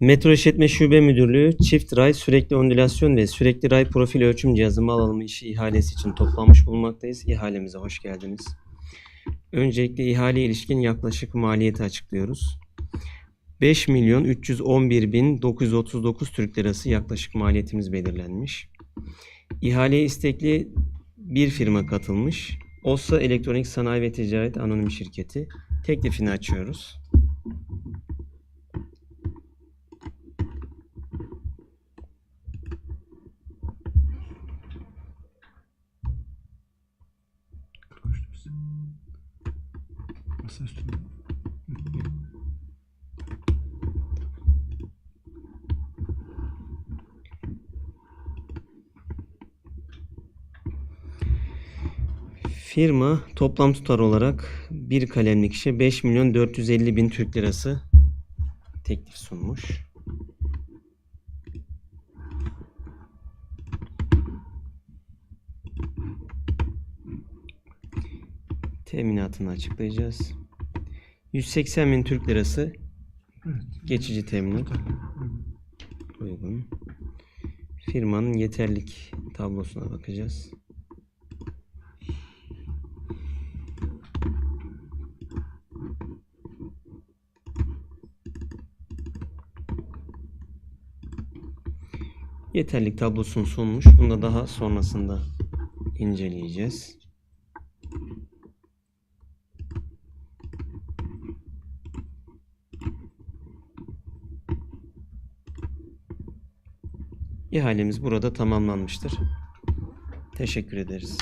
Metro İşletme Şube Müdürlüğü çift ray sürekli ondülasyon ve sürekli ray profil ölçüm cihazı mal alımı işi ihalesi için toplanmış bulunmaktayız. İhalemize hoş geldiniz. Öncelikle ihale ilişkin yaklaşık maliyeti açıklıyoruz. 5 milyon 311 bin 939 Türk Lirası yaklaşık maliyetimiz belirlenmiş. İhaleye istekli bir firma katılmış. OSA Elektronik Sanayi ve Ticaret Anonim Şirketi. Teklifini açıyoruz. Masa üstünde. Firma toplam tutar olarak bir kalemlik işe 5 milyon 450 bin Türk lirası teklif sunmuş. Teminatını açıklayacağız. 180 bin Türk lirası Evet. geçici teminat uygun. Firmanın yeterlik tablosuna bakacağız. Yeterlik tablosunu sunmuş. Bunu da daha sonrasında inceleyeceğiz. İhalemiz burada tamamlanmıştır. Teşekkür ederiz.